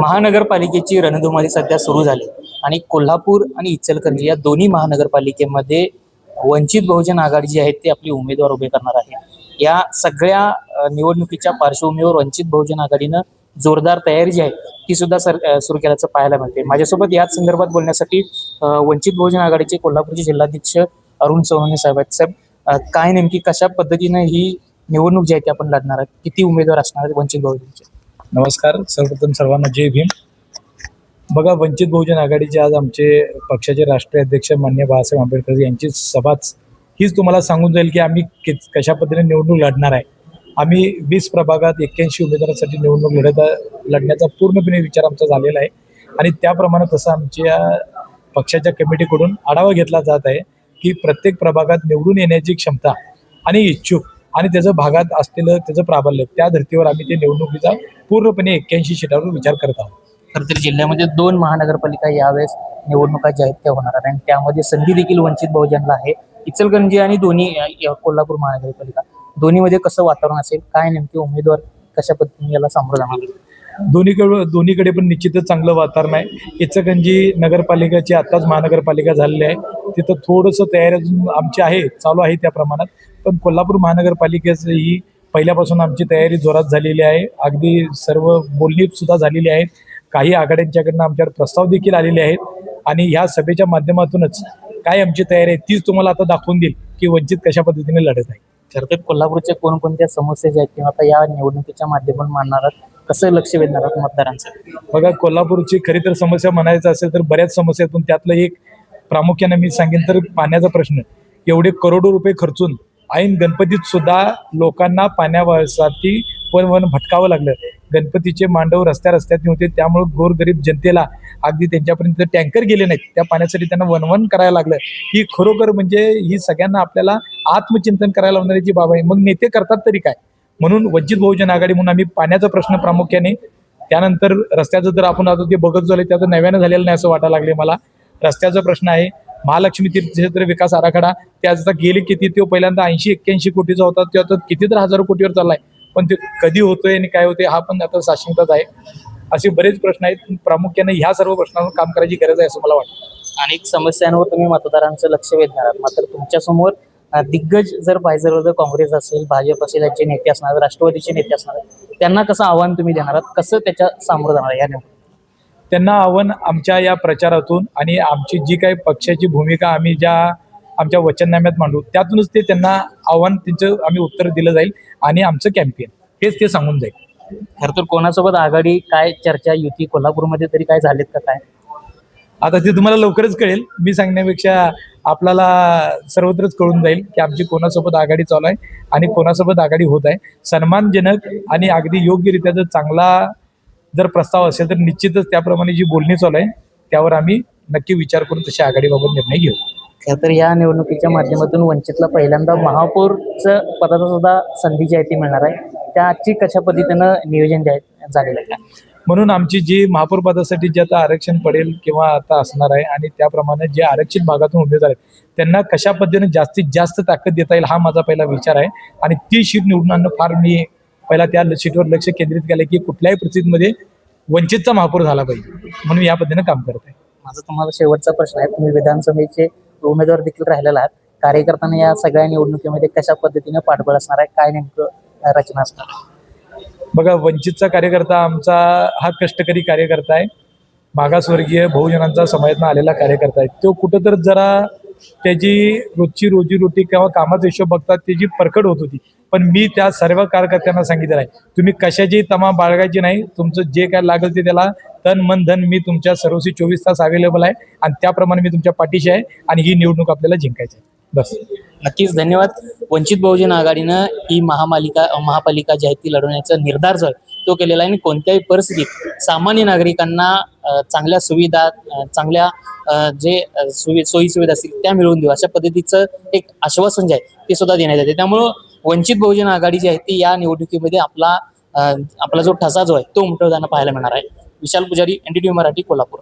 महानगरपालिकेची रणधुमाळी सध्या सुरू झाली. आणि कोल्हापूर आणि इचलकरंजी या दोन्ही महानगरपालिकेमध्ये वंचित बहुजन आघाडी जी आहे ते आपले उमेदवार उभे करणार आहे. या सगळ्या निवडणुकीच्या पार्श्वभूमीवर वंचित बहुजन आघाडीनं जोरदार तयारी जी आहे ती सुद्धा सर सुरू केल्याचं पाहायला मिळते माझ्यासोबत याच संदर्भात बोलण्यासाठी वंचित बहुजन आघाडीचे कोल्हापूरचे जिल्हाध्यक्ष अरुण सोनवणे साहेब आहेत. साहेब काय नेमकी कशा पद्धतीनं ही निवडणूक जी आहे ती आपण लढणार आहे किती उमेदवार असणार आहेत वंचित बहुजनचे? नमस्कार. सर्वप्रथम सर्वांना जय भीम. बघा वंचित बहुजन आघाडीचे आज आमचे पक्षाचे राष्ट्रीय अध्यक्ष मान्य बाळासाहेब आंबेडकर यांची सभाच हीच तुम्हाला सांगून जाईल की आम्ही कि- कशा पद्धतीने निवडणूक लढणार आहे. आम्ही वीस प्रभागात एक्क्याऐंशी उमेदवारांसाठी निवडणूक लढत लढण्याचा पूर्णपणे विचार आमचा झालेला आहे. आणि त्याप्रमाणे तसं आमच्या पक्षाच्या कमिटीकडून आढावा घेतला जात आहे की प्रत्येक प्रभागात निवडून येण्याची क्षमता आणि इच्छुक आणि त्याचं भागात असलेलं त्याचं प्राबल्य त्या धर्तीवर आम्ही ते निवडणुकीचा पूर्णपणे एक्क्याऐंशी सीटावर विचार करत आहोत. खरं तर जिल्ह्यामध्ये दोन महानगरपालिका यावेळेस निवडणुका जाहीर त्या होणार आहेत आणि त्यामध्ये संधी देखील वंचित बहुजनला आहे. इचलकरंजी आणि दोन्ही कोल्हापूर महानगरपालिका दोन्हीमध्ये कसं वातावरण असेल काय नेमके उमेदवार कशा पद्धतीने याला सामोरं जाणार दोन्हीकडे दोन्हीकडे पण निश्चितच चांगलं वातावरण आहे. इचगंजी नगरपालिकाची आत्ताच महानगरपालिका झालेली आहे. तिथं थोडंसं तयारी अजून आमची आहे चालू आहे त्या प्रमाणात. पण कोल्हापूर महानगरपालिकेचं ही पहिल्यापासून आमची तयारी जोरात झालेली आहे. अगदी सर्व बोलणी सुद्धा झालेली आहेत काही आघाड्यांच्याकडनं आमच्यावर प्रस्ताव देखील आलेले आहेत. आणि ह्या सभेच्या माध्यमातूनच काय आमची तयारी आहे तीच तुम्हाला आता दाखवून देईल की वंचित कशा पद्धतीने लढत आहे. खरं तर कोल्हापूरच्या कोणकोणत्या समस्या ज्या आहेत किंवा आता या निवडणुकीच्या माध्यमातून मांडणार आहात? कसं लक्ष वेधणार आहात मतदारांचं? बघा कोल्हापूरची खरी तर समस्या म्हणायचं असेल तर बऱ्याच समस्या आहेत पण त्यातलं एक प्रामुख्याने मी सांगेन तर पाण्याचा प्रश्न. एवढे करोडो रुपये खर्चून ऐन गणपतीत सुद्धा लोकांना पाण्यासाठी वन वन भटकावं लागलं. गणपतीचे मांडव रस्त्या रस्त्यात होते त्यामुळे गोरगरीब जनतेला अगदी त्यांच्यापर्यंत टँकर गेले नाहीत. त्या पाण्यासाठी त्यांना वनवन करायला लागलं. ही खरोखर म्हणजे ही सगळ्यांना आपल्याला आत्मचिंतन करायला लावणारी बाब आहे. मग नेते करतात तरी काय? म्हणून वंचित बहुजन आघाडी म्हणून आम्ही पाण्याचा प्रश्न प्रामुख्याने त्यानंतर रस्त्याचं जर आपण आता ते बघत झालं त्याचं नव्यानं झालेलं नाही असं वाटायला लागले मला. रस्त्याचा प्रश्न आहे महालक्ष्मी तीर्थक्षेत्र विकास आराखडा त्याचा गेले किती तो पहिल्यांदा ऐंशी एक्क्याऐंशी कोटीचा होता तो आता किती तर हजारो कोटीवर चाललाय. पण ते कधी होतोय आणि काय होते हा पण आता साशंकताच आहे. असे बरेच प्रश्न आहेत प्रामुख्याने ह्या सर्व प्रश्नांवर काम करायची गरज आहे असं मला वाटतं. अनेक समस्यांवर तुम्ही मतदारांचं लक्ष वेधणार आहात. मात्र तुमच्यासमोर दिग्गज जर पाहिजे जर काँग्रेस असेल भाजप असेल यांचे नेते असणार राष्ट्रवादीचे नेते असणार त्यांना कसं आव्हान तुम्ही देणार आहात? कसं त्याच्या सामोरं जाणार या निवडणुकीत? त्यांना आव्हान आमच्या या प्रचारातून आणि आमची जी काही पक्षाची भूमिका आम्ही ज्या आमच्या वचननाम्यात मांडू त्यातूनच ते त्यांना आव्हान त्यांचं आम्ही उत्तर दिलं जाईल आणि आमचं कॅम्पेन हेच ते सांगून जाईल. खरं तर कोणासोबत आघाडी काय चर्चा युती कोल्हापूरमध्ये तरी काय झालेत का काय? आता ते तुम्हाला लवकरच कळेल. मी सांगण्यापेक्षा आपल्याला सर्वत्रच कळून जाईल की आमची कोणासोबत आघाडी चालू आहे आणि कोणासोबत आघाडी होत आहे. सन्मानजनक आणि अगदी योग्यरित्या जर चांगला जर प्रस्ताव असेल तर निश्चितच त्याप्रमाणे जी बोलणी चालू आहे त्यावर आम्ही नक्की विचार करून तशी आघाडीबाबत निर्णय घेऊ. खरं तर या निवडणुकीच्या माध्यमातून वंचितला पहिल्यांदा महापौरचं पदाचा सुद्धा संधी जी आहे ती मिळणार आहे. त्याची कशा पद्धतीनं नियोजन जे आहे झालेलं आहे? म्हणून आमची जी महापौर पदासाठी जे आता आरक्षण पडेल किंवा आता असणार आहे आणि त्याप्रमाणे जे आरक्षित भागातून उमेदवार आहेत त्यांना कशा पद्धतीने जास्तीत जास्त ताकद देता येईल हा माझा पहिला विचार आहे. आणि ती शीट निवडून आणणं फार मी पहिला त्या सीटवर लक्ष केंद्रित केलं की कुठल्याही परिस्थितीमध्ये वंचितचा महापौर झाला पाहिजे. म्हणून या पद्धतीने काम करत आहे. माझा तुम्हाला शेवटचा प्रश्न आहे. तुम्ही विधानसभेचे उमेदवार देखील राहिलेला आहात. कार्यकर्त्यांना या सगळ्या निवडणुकीमध्ये कशा पद्धतीने पाठबळ असणार आहे? काय नेमकं रचना असणार आहे? बघा वंचितचा कार्यकर्ता आमचा हा कष्टकरी कार्यकर्ता आहे. मागासवर्गीय बहुजनांचा समाजातून आलेला कार्यकर्ता आहे. तो कुठं तर जरा त्याची रोजची रोजीरोटी किंवा कामाचा हिशोब बघतात त्याची परखड होत होती. पण मी त्या सर्व कार्यकर्त्यांना सांगितलं आहे. तुम्ही कशाची तमा बाळगायची नाही. तुमचं जे काय लागेल ते त्याला तन मन धन मी तुमच्या सर्वस्वी चोवीस तास अवेलेबल आहे. आणि त्याप्रमाणे मी तुमच्या पाठीशी आहे. आणि ही निवडणूक आपल्याला जिंकायची आहे. बस. नक्कीच धन्यवाद. वंचित बहुजन आघाडीनं ही महामालिका महापालिका जी आहे ती लढवण्याचा निर्धार जो तो केलेला आहे. आणि कोणत्याही परिस्थितीत सामान्य नागरिकांना चांगल्या सुविधा चांगल्या जे सुवि सोयी सुविधा असतील त्या मिळवून देऊ. अशा पद्धतीचं एक आश्वासन जे आहे ते सुद्धा देण्यात येते. त्यामुळं वंचित बहुजन आघाडी जी आहे ती या निवडणुकीमध्ये आपला आपला जो ठसा जो आहे तो उमटवताना पाहायला मिळणार आहे. विशाल पुजारी एनडीटी मराठी कोल्हापूर.